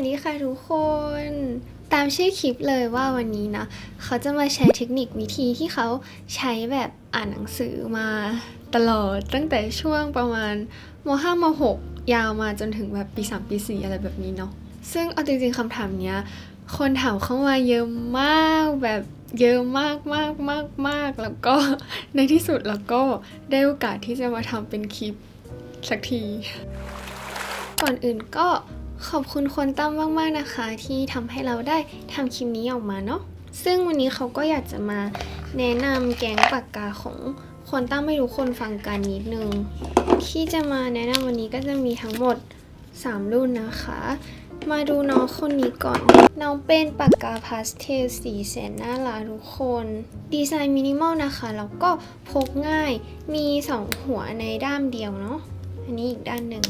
วัสดีค่ะทุกคน ตามชื่อคลิปเลยว่าวันนี้นะ เขาจะมาแชร์เทคนิควิธีที่เขาใช้แบบอ่านหนังสือมาตลอดตั้งแต่ช่วงประมาณม5ม6ยาวมาจนถึงแบบปี 3 ปี 4 อะไรแบบนี้เนาะซึ่งเอาจริงๆคำถามเนี้ย คนถามเข้ามาเยอะมากแบบเยอะมากมากมากมากแล้วก็ในที่สุดเราก็ได้โอกาสที่จะมาทำเป็นคลิปสักที ก่อนอื่นก็ ขอบคุณคนตั้มมากๆนะคะ ที่ทำให้เราได้ทำคลิปนี้ออกมาเนาะซึ่งวันนี้เขาก็อยากจะมาแนะนำแกงปากกาของคนตั้มไม่รู้คนฟังกันนิดนึง ที่จะมาแนะนำวันนี้ก็จะมีทั้งหมด 3 รุ่นนะคะ มาดูน้องคนนี้ก่อน น้องเป็นปากกาพาสเทลสีแสนน่ารักทุกคน ดีไซน์มินิมอลนะคะ แล้วก็พกง่ายมี 2 หัวในด้ามเดียวเนาะอันนี้อีกด้านหนึ่ง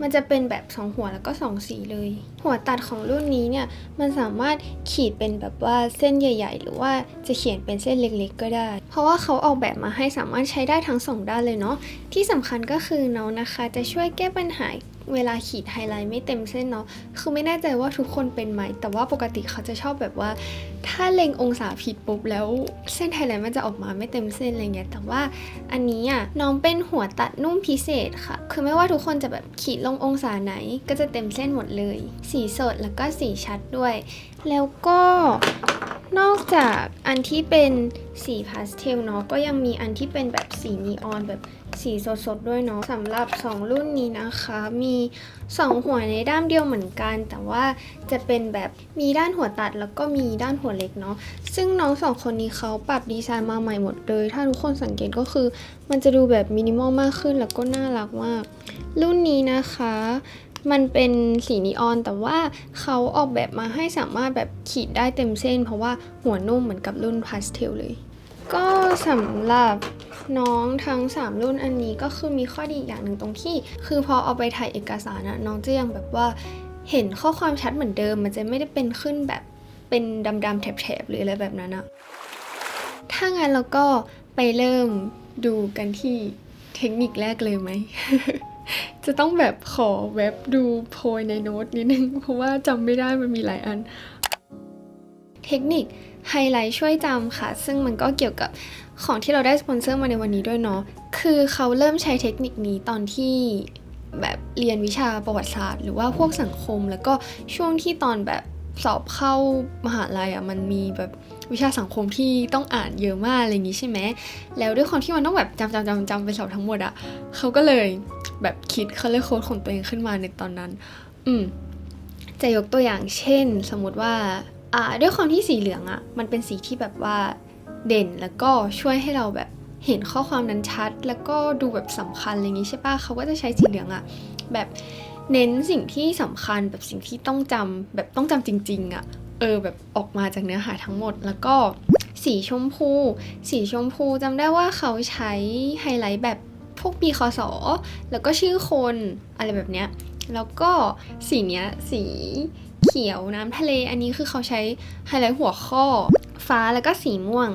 มันจะเป็นแบบ 2 หัวแล้วก็ 2 สีเลย หัวตัดของรุ่นนี้เนี่ย มันสามารถขีดเป็นแบบว่าเส้นใหญ่ ๆ หรือว่าจะเขียนเป็นเส้นเล็กๆ ก็ได้ เพราะว่าเขาออกแบบมาให้สามารถใช้ได้ทั้งสองด้านเลยเนาะ ที่สำคัญก็คือน้องนะคะจะช่วยแก้ปัญหา เวลาขีดไฮไลท์ไม่เต็มเส้นเนาะคือไม่แน่ใจว่าทุกคนเป็นไหม แต่ว่าปกติเขาจะชอบแบบว่า ถ้าเล็งองศาผิดปุ๊บแล้วเส้นไฮไลท์มันจะออกมาไม่เต็มเส้นอะไรเงี้ยแต่ว่าอันนี้อะน้องเป็นหัวตัดนุ่มพิเศษค่ะ คือไม่ว่าทุกคนจะแบบขีดลงองศาไหน ก็จะเต็มเส้นหมดเลย สีสดแล้วก็สีชัดด้วย แล้วก็นอกจากอันที่เป็นสีพาสเทลเนาะก็ยังมีอันที่เป็นแบบสีนีออนแบบ สีสดๆด้วยเนาะสำหรับ 2 รุ่นนี้นะคะ มี 2 หัวในด้ามเดียวเหมือนกัน แต่ว่าจะเป็นแบบมีด้านหัวตัดแล้วก็มีด้านหัวเล็กเนาะซึ่งน้องสองคนนี้เขาปรับดีไซน์มาใหม่หมดเลย ถ้าทุกคนสังเกตก็คือ มันจะดูแบบมินิมอลมากขึ้นแล้วก็น่ารักมาก รุ่นนี้นะคะมันเป็นสีนีออนแต่ว่าเขาออกแบบมาให้สามารถแบบขีดได้เต็มเส้น เพราะว่าหัวนุ่มเหมือนกับรุ่นพาสเทลเลย ก็สำหรับ น้องทั้ง 3 รุ่นอันนี้ก็คือมีข้อดีอย่างหนึ่งตรงที่ คือพอเอาไปถ่ายเอกสารนะน้องจะยังแบบว่าเห็นข้อความชัดเหมือนเดิม มันจะไม่ได้เป็นขึ้นแบบเป็นดำๆแถบๆหรืออะไรแบบนั้นอะถ้างั้นเราก็ไปเริ่มดูกันที่เทคนิคแรกเลยไหม จะต้องแบบขอเว็บดูโพยในโน้ตนิดนึง เพราะว่าจำไม่ได้มันมีหลายอัน เทคนิคไฮไลท์ช่วยจำค่ะ ซึ่งมันก็เกี่ยวกับ ของที่เราได้สปอนเซอร์มาในวันนี้ด้วยเนาะ คือเขาเริ่มใช้เทคนิคนี้ตอนที่แบบเรียนวิชาประวัติศาสตร์ หรือว่าพวกสังคม แล้วก็ช่วงที่ตอนแบบสอบเข้ามหาลัยอะ่ะมันมีแบบวิชาสังคมที่ต้องอ่านเยอะมากอะไรอย่างนี้ใช่ไหม แล้วด้วยความที่มันต้องแบบจำจำจำจำไปสอบทั้งหมดอะ่ะเขาก็เลยแบบคิดเขาเลยโค้ดของตัวเองขึ้นมาในตอนนั้น อืมจะยกตัวอย่างเช่น สมมติว่าอ่าด้วยความที่สีเหลืองอะ่ะมันเป็นสีที่แบบว่า เด่นแล้วก็ช่วยให้เราแบบเห็นข้อความนั้นชัด แล้วก็ดูแบบสำคัญอะไรอย่างนี้ใช่ปะเขาก็จะใช้สีเหลืองอะแบบเน้นสิ่งที่สำคัญแบบสิ่งที่ต้องจำแบบต้องจำจริง ๆอะ่ะเออแบบออกมาจากเนื้อหาทั้งหมดแล้วก็สีชมพู สีชมพูจำได้ว่าเขาใช้ไฮไลท์แบบพวกปีคศแล้วก็ชื่อคนอะไรแบบเนี้ยแล้วก็สีเนี้ยสี เขียวน้ำทะเล อันนี้คือเขาใช้ไฮไลท์หัวข้อ ฟ้าแล้วก็สีม่วง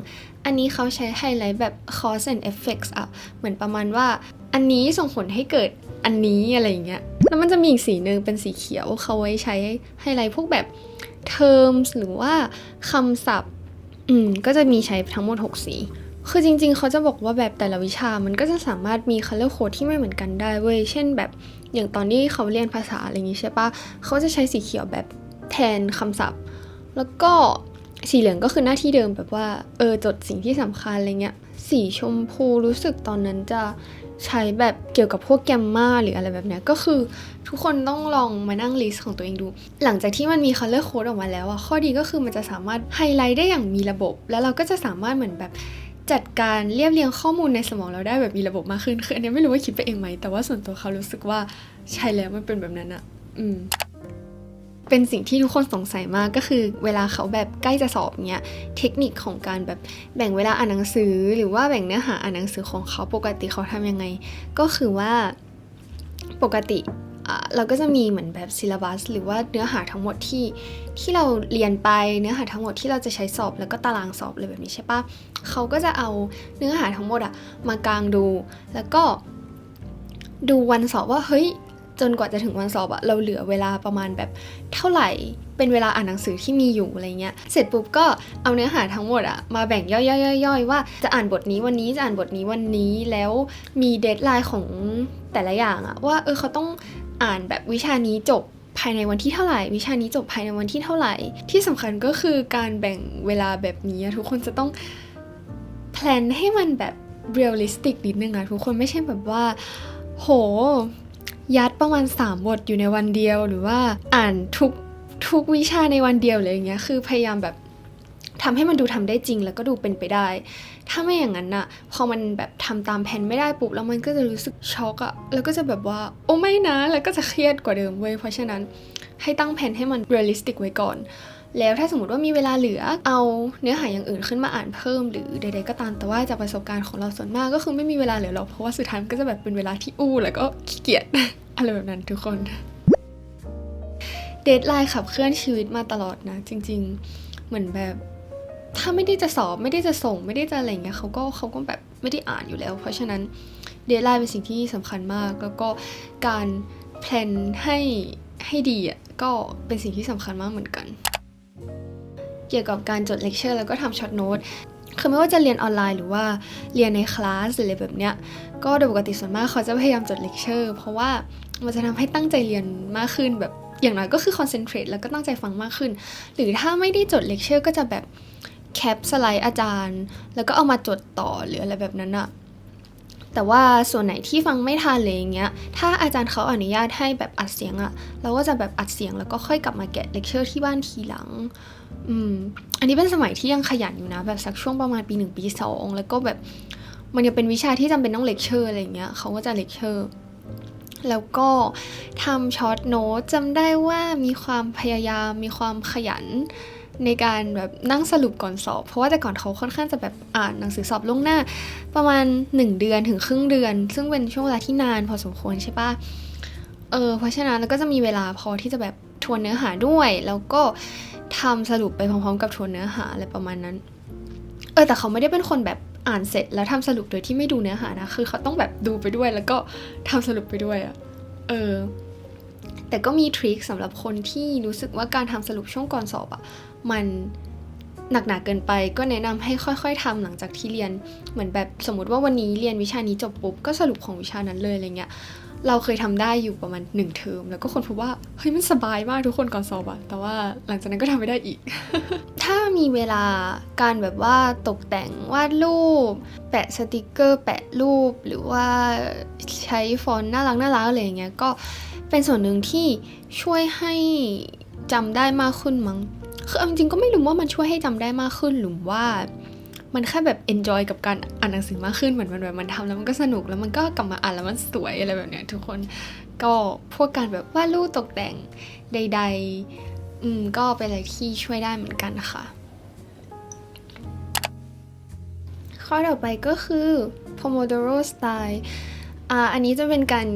อันนี้เขาใช้ไฮไลท์แบบ cause and effects อะเหมือนประมาณว่าอันนี้ส่งผลให้เกิดอันนี้อะไรอย่างเงี้ยแล้วมันจะมีอีกสีหนึ่งเป็นสีเขียวเขาไว้ใช้ไฮไลท์พวกแบบ terms หรือว่าคำศัพท์อืมก็จะมีใช้ทั้งหมด 6 สี คือจริงๆ เขาจะบอกว่าแบบแต่ละวิชามันก็จะสามารถมี color code ที่ไม่เหมือนกันได้เว้ย เช่นแบบอย่างตอนที่เขาเรียนภาษาอะไรอย่างงี้ใช่ปะเขาจะใช้สีเขียวแบบแทนคำศัพท์ แล้วก็สีเหลืองก็คือหน้าที่เดิมแบบว่าเออจดสิ่งที่สำคัญอะไรเงี้ย สีชมพูรู้สึกตอนนั้นจะใช้แบบเกี่ยวกับพวกแกมมาหรืออะไรแบบเนี้ยก็คือทุกคนต้องลองมานั่งลิสต์ของตัวเองดู หลังจากที่มันมี color code ออกมาแล้วอะข้อดีก็คือมันจะสามารถไฮไลท์ได้อย่างมีระบบ แล้วเราก็จะสามารถเหมือนแบบ จัดการเรียบเรียงข้อมูลในสมองเราได้แบบมีระบบมากขึ้นคืออันนี้ไม่รู้ว่าคิดไปเองไหม แต่ว่าส่วนตัวเขารู้สึกว่าใช่แล้วมันเป็นแบบนั้นอะอืมเป็นสิ่งที่ทุกคนสงสัยมากก็คือ เวลาเขาแบบใกล้จะสอบเนี้ยเทคนิคของการแบบแบ่งเวลาอ่านหนังสือ หรือว่าแบ่งเนื้อหาอ่านหนังสือของเขาปกติเขาทำยังไง ก็คือว่าปกติ เราก็จะมีเหมือนแบบซิล l บัสหรือว่าเนื้อหาทั้งหมดที่ที่เราเรียนไปเนื้อหาทั้งหมดที่เราจะใช้สอบแล้วก็ตารางสอบเลยแบบนี้ใช่ปะเขาก็จะเอาเนื้อหาทั้งหมดอะมากางดู แล้วก็ดูวันสอบว่าเฮ้ยจนกว่าจะถึงวันสอบอะเราเหลือเวลาประมาณแบบเท่าไหร่เป็นเวลาอ่านหนังสือที่มีอยู่อะไรเงี้ย เสร็จปุ๊บก็เอาเนื้อหาทั้งหมดอะมาแบ่งย่อยๆๆว่าจะอ่านบทนี้วันนี้จะอ่านบทนี้วันนี้แล้วมีเดทไลน์ของแต่ละอย่างอะว่าเออเขาต้อง อ่านแบบวิชานี้จบภายในวันที่เท่าไหร่ วิชานี้จบภายในวันที่เท่าไหร่ ที่สำคัญก็คือการแบ่งเวลาแบบนี้ทุกคนจะต้องแพลนให้มันแบบเรียลลิสติกนิดนึงอะทุกคนไม่ใช่แบบว่า โห ยัดประมาณ 3 บทอยู่ในวันเดียวหรือว่าอ่านทุกทุกวิชาในวันเดียวเลยอย่างเงี้ยคือพยายามแบบ ทำให้มันดูทำได้จริงแล้วก็ดูเป็นไปได้ ถ้าไม่อย่างนั้นน่ะพอมันแบบทำตามแผนไม่ได้ปุ๊บแล้วมันก็จะรู้สึกช็อกอะแล้วก็จะแบบว่า โอ้ไม่นะ แล้วก็จะเครียดกว่าเดิมเว้ย เพราะฉะนั้นให้ตั้งแผนให้มันเรียลลิสติกไว้ก่อน แล้วถ้าสมมติว่ามีเวลาเหลือ เอาเนื้อหาอย่างอื่นขึ้นมาอ่านเพิ่มหรือใด ๆ ก็ตาม แต่ว่าจากประสบการณ์ของเราส่วนมากก็คือไม่มีเวลาเหลือหรอก เพราะว่าสุดท้ายมันก็จะแบบเป็นเวลาที่อู้ แล้วก็ขี้เกียจอะไรแบบนั้นทุกคนเดทไลน์ขับเคลื่อนชีวิตมาตลอดนะ จริง ๆ เหมือนแบบ ถ้าไม่ได้จะสอบไม่ได้จะส่งไม่ได้จะอะไรเงี้ยเขาก็เขาก็แบบไม่ได้อ่านอยู่แล้ว เพราะฉะนั้นเดทไลน์เป็นสิ่งที่สำคัญมาก แล้วก็การแพลนให้ให้ดีอะก็เป็นสิ่งที่สำคัญมากเหมือนกัน เกี่ยวกับการจดเลคเชอร์แล้วก็ทำช็อตโน้ตคือไม่ว่าจะเรียนออนไลน์หรือว่าเรียนในคลาสหรืออะไรแบบเนี้ย ก็โดยปกติส่วนมากเขาจะพยายามจดเลคเชอร์เพราะว่ามันจะทำให้ตั้งใจเรียนมากขึ้นแบบอย่างน้อยก็คือคอนเซนเทรตแล้วก็ตั้งใจฟังมากขึ้น หรือถ้าไม่ได้จดเลคเชอร์ก็จะแบบ แคปสไลด์อาจารย์ แล้วก็เอามาจดต่อหรืออะไรแบบนั้นอะแต่ว่าส่วนไหนที่ฟังไม่ทันเลยอย่างเงี้ย ถ้าอาจารย์เขาอนุญาตให้แบบอัดเสียงอะเราก็จะแบบอัดเสียงแล้วก็ค่อยกลับมาแกะเลคเชอร์ที่บ้านทีหลัง อืม อันนี้เป็นสมัยที่ยังขยันอยู่นะ แบบสักช่วงประมาณปีหนึ่งปีสองแล้วก็แบบมันยังเป็นวิชาที่จำเป็นต้องเลคเชอร์อะไรเงี้ยเขาก็จะเลคเชอร์แล้วก็ทำช็อตโน้ตจำได้ว่ามีความพยายามมีความขยัน ในการแบบนั่งสรุปก่อนสอบ เพราะว่าแต่ก่อนเขาค่อนข้างจะแบบอ่านหนังสือสอบล่วงหน้า ประมาณ 1 เดือนถึงครึ่งเดือน ซึ่งเป็นช่วงเวลาที่นานพอสมควรใช่ปะเออเพราะฉะนั้นแล้วก็จะมีเวลาพอที่จะแบบทวนเนื้อหาด้วย แล้วก็ทำสรุปไปพร้อมๆ กับทวนเนื้อหาอะไรประมาณนั้น เออแต่เขาไม่ได้เป็นคนแบบอ่านเสร็จแล้วทำสรุปโดยที่ไม่ดูเนื้อหานะ คือเขาต้องแบบดูไปด้วย แล้วก็ทำสรุปไปด้วยอะเออแต่ก็มีทริคสำหรับคนที่รู้สึกว่าการทำสรุปช่วงก่อนสอบอะ มันหนักหนาเกินไปก็แนะนำให้ค่อยๆทำหลังจากที่เรียนเหมือนแบบสมมติว่าวันนี้เรียนวิชานี้จบปุ๊บก็สรุปของวิชานั้นเลยอะไรเงี้ยเราเคยทำได้อยู่ประมาณหนึ่งเทอมแล้วก็คนพบว่าเฮ้ยมันสบายมากทุกคนก่อนสอบอะแต่ว่าหลังจากนั้นก็ทำไม่ได้อีก ถ้ามีเวลาการแบบว่าตกแต่งวาดรูป แปะสติกเกอร์ แปะรูป หรือว่าใช้ฟอนต์น่ารักน่ารักอะไรอย่างเงี้ยก็เป็นส่วนหนึ่งที่ช่วยให้จำได้มากขึ้นมั้ง คือเอาจริงก็ไม่รู้ว่ามันช่วยให้จำได้มากขึ้นหรือว่ามันแค่แบบ enjoy กับการอ่านหนังสือมากขึ้นเหมือนมันแบบมันทำแล้วมันก็สนุกแล้วมันก็กลับมาอ่านแล้วมันสวยอะไรแบบเนี้ยทุกคนก็พวกการแบบวาดรูปตกแต่งใด ๆ อืมก็เป็นอะไรที่ช่วยได้เหมือนกันค่ะ ข้อต่อไปก็คือ Pomodoro Style อ่าอันนี้จะเป็นการ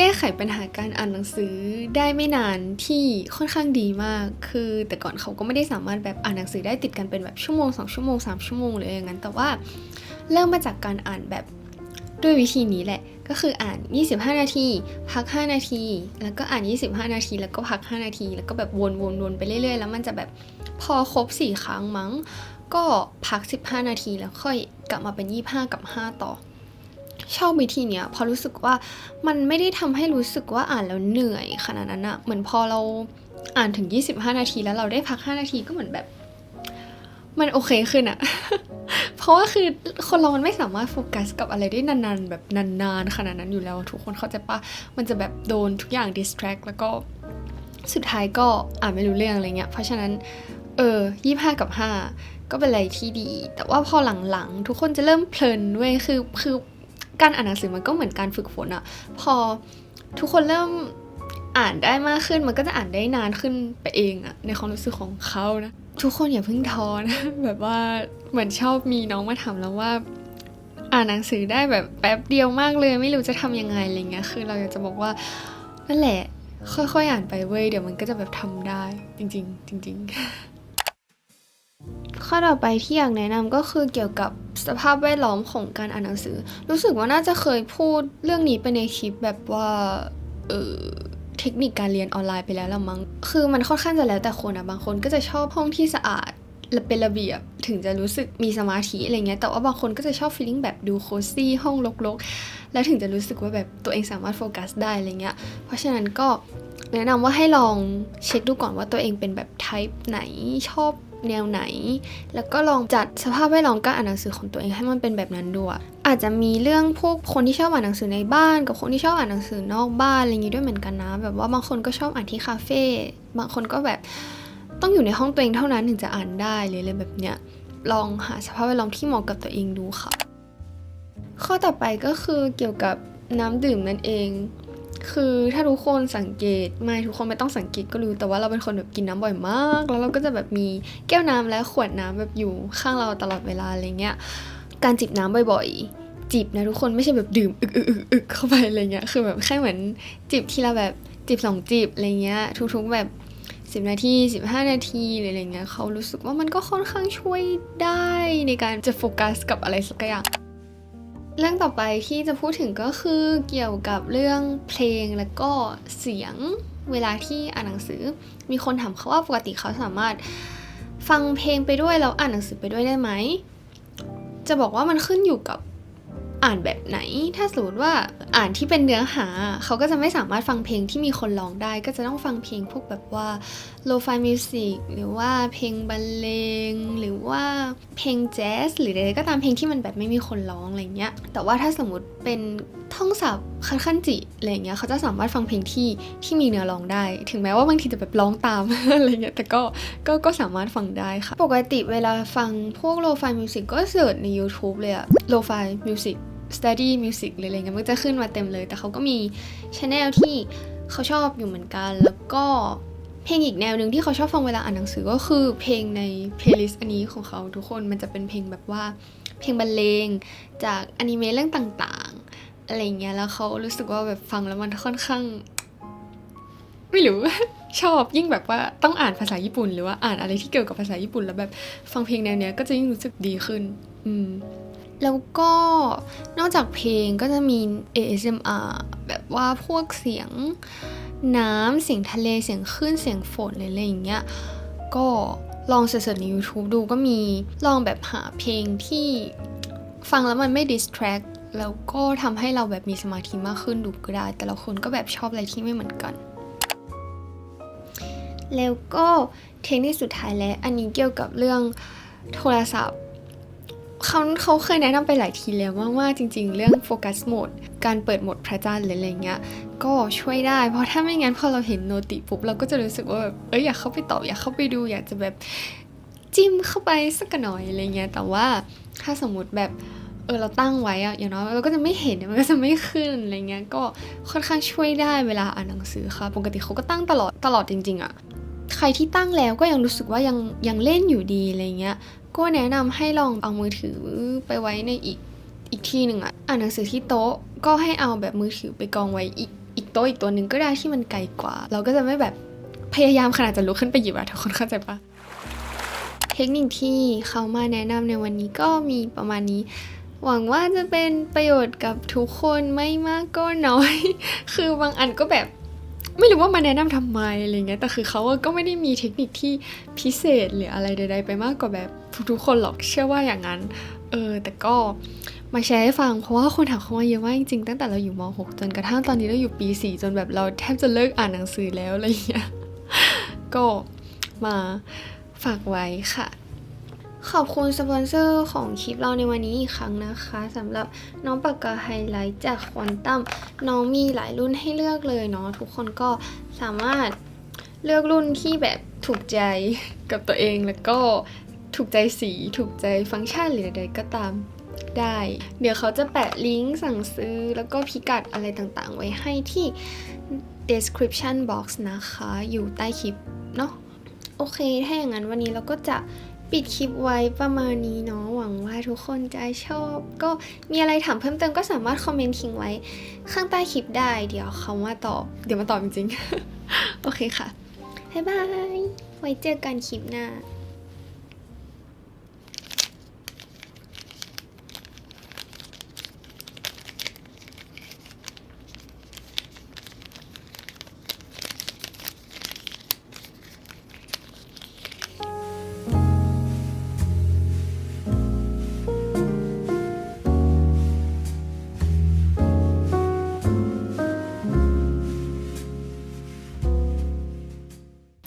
แก้ไขปัญหาการอ่านหนังสือได้ไม่นานที่ค่อนข้างดีมาก คือแต่ก่อนเขาก็ไม่ได้สามารถแบบอ่านหนังสือได้ติดกันเป็นแบบชั่วโมง2ชั่วโมง3ชั่วโมงเลยอย่างนั้น แต่ว่าเริ่มมาจากการอ่านแบบด้วยวิธีนี้แหละ ก็คืออ่าน 25 นาที พัก 5 นาที แล้วก็อ่าน 25 นาที แล้วก็พัก 5 นาที แล้วก็แบบวนๆๆไปเรื่อยๆ แล้วมันจะแบบพอครบ 4 ครั้งมั้ง ก็พัก 15 นาที แล้วค่อยกลับมาเป็น 25 กับ 5 ต่อ ชอบวิธีเนี้ยพราะรู้สึกว่ามันไม่ได้ทำให้รู้สึกว่าอ่านแล้วเหนื่อยขนาดนั้นอะเหมือนพอเราอ่านถึง 25 นาทีแล้วเราได้พัก 5 นาทีก็เหมือนแบบ มันโอเคขึ้นอะเพราะว่าคือคนเรามันไม่สามารถโฟกัสกับอะไรได้นานๆ แบบนานๆขนาดนั้นอยู่แล้ว ทุกคนเข้าใจปะมันจะแบบโดนทุกอย่าง distract แล้วก็สุดท้ายก็อ่านไม่รู้เรื่องอะไรเงี้ย เพราะฉะนั้น เออยี่ห้ากับห้าก็เป็นอะไรที่ดี แต่ว่าพอหลังๆ ทุกคนจะเริ่มเพลินเว้ยคือคือ การอ่านหนังสือมันก็เหมือนการฝึกฝนอะพอทุกคนเริ่มอ่านได้มากขึ้นมันก็จะอ่านได้นานขึ้นไปเองอะในความรู้สึกของเขานะทุกคนอย่าเพิ่งท้อนะแบบว่าเหมือนชอบมีน้องมาถามแล้วว่า อ่านหนังสือได้แบบแป๊บเดียวมากเลย ไม่รู้จะทำยังไงอะไรเงี้ยคือเราอยากจะบอกว่านั่นแหละ ค่อยๆอ่านไปเว้ยเดี๋ยวมันก็จะแบบทำได้จริง ๆ จริง ๆ ข้อต่อไปที่อยากแนะนำก็คือเกี่ยวกับสภาพแวดล้อมของการอ่านหนังสือ รู้สึกว่าน่าจะเคยพูดเรื่องนี้ไปในคลิปแบบว่าเออเทคนิคการเรียนออนไลน์ไปแล้วละมั้ง คือมันค่อนข้างจะแล้วแต่คนอะบางคนก็จะชอบห้องที่สะอาดและเป็นระเบียบถึงจะรู้สึกมีสมาธิอะไรเงี้ย แต่ว่าบางคนก็จะชอบฟีลิ่งแบบดูโคซี่ห้องรกๆ แล้วถึงจะรู้สึกว่าแบบตัวเองสามารถโฟกัสได้อะไรเงี้ย เพราะฉะนั้นก็แนะนำว่าให้ลองเช็คดูก่อนว่าตัวเองเป็นแบบ type ไหนชอบ แนวไหน แล้วก็ลองจัดสภาพแวดล้อมการอ่านหนังสือของตัวเองให้มันเป็นแบบนั้นด้วย อาจจะมีเรื่องพวกคนที่ชอบอ่านหนังสือในบ้าน กับคนที่ชอบอ่านหนังสือนอกบ้านอะไรอย่างงี้ด้วยเหมือนกันนะ แบบว่าบางคนก็ชอบอ่านที่คาเฟ่ บางคนก็แบบต้องอยู่ในห้องตัวเองเท่านั้นถึงจะอ่านได้เลยเลยแบบเนี้ย ลองหาสภาพแวดล้อมที่เหมาะกับตัวเองดูค่ะ ข้อต่อไปก็คือเกี่ยวกับน้ำดื่มนั่นเอง คือถ้าทุกคนสังเกตไม่ทุกคนไม่ต้องสังเกตก็รู้แต่ว่าเราเป็นคนแบบกินน้ำบ่อยมาก แล้วเราก็จะแบบมีแก้วน้ำและขวดน้ำแบบอยู่ข้างเราตลอดเวลาอะไรเงี้ยการจิบน้ำบ่อยๆ จิบนะทุกคนไม่ใช่แบบดื่มอึกอึกอึกอึกเข้าไปอะไรเงี้ยคือแบบแค่เหมือนจิบทีละแบบจิบสองจิบอะไรเงี้ยทุกๆแบบ10นาที15นาทีหรืออะไรเงี้ยเขารู้สึกว่ามันก็ค่อนข้างช่วยได้ในการจะโฟกัสกับอะไรสักอย่าง เรื่องต่อไปที่จะพูดถึงก็คือเกี่ยวกับเรื่องเพลงและก็เสียงเวลาที่อ่านหนังสือ มีคนถามเขาว่าปกติเขาสามารถฟังเพลงไปด้วยแล้วอ่านหนังสือไปด้วยได้ไหม จะบอกว่ามันขึ้นอยู่กับ อ่านแบบไหน ถ้าสมมติว่าอ่านที่เป็นเนื้อหา เขาก็จะไม่สามารถฟังเพลงที่มีคนร้องได้ ก็จะต้องฟังเพลงพวกแบบว่าโลฟายมิวสิกหรือว่าเพลงบรรเลง หรือว่าเพลงแจ๊สหรืออะไรก็ตามเพลงที่มันแบบไม่มีคนร้องอะไรเงี้ย แต่ว่าถ้าสมมติเป็น ท่องศัพท์คันขั้นจิอะไรเงี้ยเขาจะสามารถฟังเพลงที่ที่มีเนื้อร้องได้ ถึงแม้ว่าบางทีจะแบบร้องตามอะไรเงี้ยแต่ก็ก็ก็สามารถฟังได้ค่ะ ปกติเวลาฟังพวก lo-fi music ก็เสิร์ชใน YouTube เลยอะ lo-fi music study music หรืออะไรเงี้ยมันจะขึ้นมาเต็มเลย แต่เขาก็มีช anel ที่เขาชอบอยู่เหมือนกัน แล้วก็เพลงอีกแนวหนึ่งที่เขาชอบฟังเวลาอ่านหนังสือก็คือเพลงใน playlist อันนี้ของเขาทุกคนมันจะเป็นเพลงแบบว่าเพลงบรรเลงจากอนิเมะเรื่องต่าง อะไรเงี้ยแล้วเขารู้สึกว่าแบบฟังแล้วมันค่อนข้าง ไม่รู้ ชอบยิ่งแบบว่าต้องอ่านภาษาญี่ปุ่น หรือว่าอ่านอะไรที่เกี่ยวกับภาษาญี่ปุ่น แล้วแบบฟังเพลงแนวเนี้ยก็จะยิ่งรู้สึกดีขึ้น อืมแล้วก็นอกจากเพลงก็จะมี ASMR แบบว่าพวกเสียงน้ำเสียงทะเลเสียงคลื่นเสียงฝนอะไรอย่างเงี้ยก็ลองเสิร์ชใน YouTube ดูก็มีลองแบบหาเพลงที่ฟังแล้วมันไม่ distract แล้วก็ทำให้เราแบบมีสมาธิมากขึ้นดูก็ได้ แต่ละคนก็แบบชอบอะไรที่ไม่เหมือนกัน แล้วก็เทคนิคสุดท้ายและอันนี้เกี่ยวกับเรื่องโทรศัพท์เขาเขาเคยแนะนำไปหลายทีแล้วว่าว่า จริง ๆ เรื่องโฟกัสโหมดการเปิดโหมดพระจันทร์หรืออะไรเงี้ย ก็ช่วยได้ เพราะถ้าไม่งั้นพอเราเห็นโนติปุ๊บเราก็จะรู้สึกว่าแบบเอ้ยอยากเข้าไปตอบอยากเข้าไปดู อยากจะแบบจิ้มเข้าไปสักหน่อยอะไรเงี้ย แต่ว่าถ้าสมมติแบบ เออเราตั้งไว้อะอย่างน้อยเราก็จะไม่เห็นมันก็จะไม่ขึ้นอะไรเงี้ยก็ค่อนข้างช่วยได้เวลาอ่านหนังสือค่ะ ปกติเขาก็ตั้งตลอดตลอดจริง ๆอะใครที่ตั้งแล้วก็ยังรู้สึกว่ายังยังเล่นอยู่ดีอะไรเงี้ยก็แนะนำให้ลองเอามือถือไปไว้ในอีกอีกที่หนึ่งอะอ่านหนังสือที่โต๊ะก็ให้เอาแบบมือถือไปกองไว้อีกอีกโต๊ะอีกตัวหนึ่งก็ได้ที่มันไกลกว่า เราก็จะไม่แบบพยายามขนาดจะลุกขึ้นไปหยิบอะทุกคนเข้าใจปะเทคนิคที่เขามาแนะนำในวันนี้ก็มีประมาณนี้ หวังว่าจะเป็นประโยชน์กับทุกคนไม่มากก็น้อย คือบางอันก็แบบไม่รู้ว่ามาแนะนำทำไมอะไรเงี้ย แต่คือเขาก็ไม่ได้มีเทคนิคที่พิเศษหรืออะไรใด ๆ ไปมากกว่าแบบทุกๆคนหรอกเชื่อว่าอย่างนั้น เออ แต่ก็มาแชร์ให้ฟังเพราะว่าคนถามเขามาเยอะมากจริงๆตั้งแต่เราอยู่ม .6 จนกระทั่งตอนนี้เราอยู่ปี 4 จนแบบเราแทบจะเลิกอ่านหนังสือแล้วอะไรเงี้ย ก็มาฝากไว้ค่ะ ขอบคุณสปอนเซอร์ของคลิปเราในวันนี้อีกครั้งนะคะสำหรับน้องปากกาไฮไลท์จากควอนตัมน้องมีหลายรุ่นให้เลือกเลยเนาะทุกคนก็สามารถเลือกรุ่นที่แบบถูกใจกับตัวเองแล้วก็ถูกใจสีถูกใจฟังก์ชันหรือใดๆก็ตามได้ เดี๋ยวเขาจะแปะลิงก์สั่งซื้อแล้วก็พิกัดอะไรต่างๆ ไว้ให้ที่ description box นะคะ อยู่ใต้คลิปเนาะโอเค ถ้าอย่างนั้นวันนี้เราก็จะ ปิดคลิปไว้ประมาณนี้เนาะหวังว่าทุกคนจะชอบ ก็มีอะไรถามเพิ่มเติมก็สามารถคอมเมนต์ทิ้งไว้ ข้างใต้คลิปได้เดี๋ยวเขามาตอบ เดี๋ยวมาตอบจริงๆ โอเคค่ะบ๊ายบาย ไว้เจอกันคลิปหน้า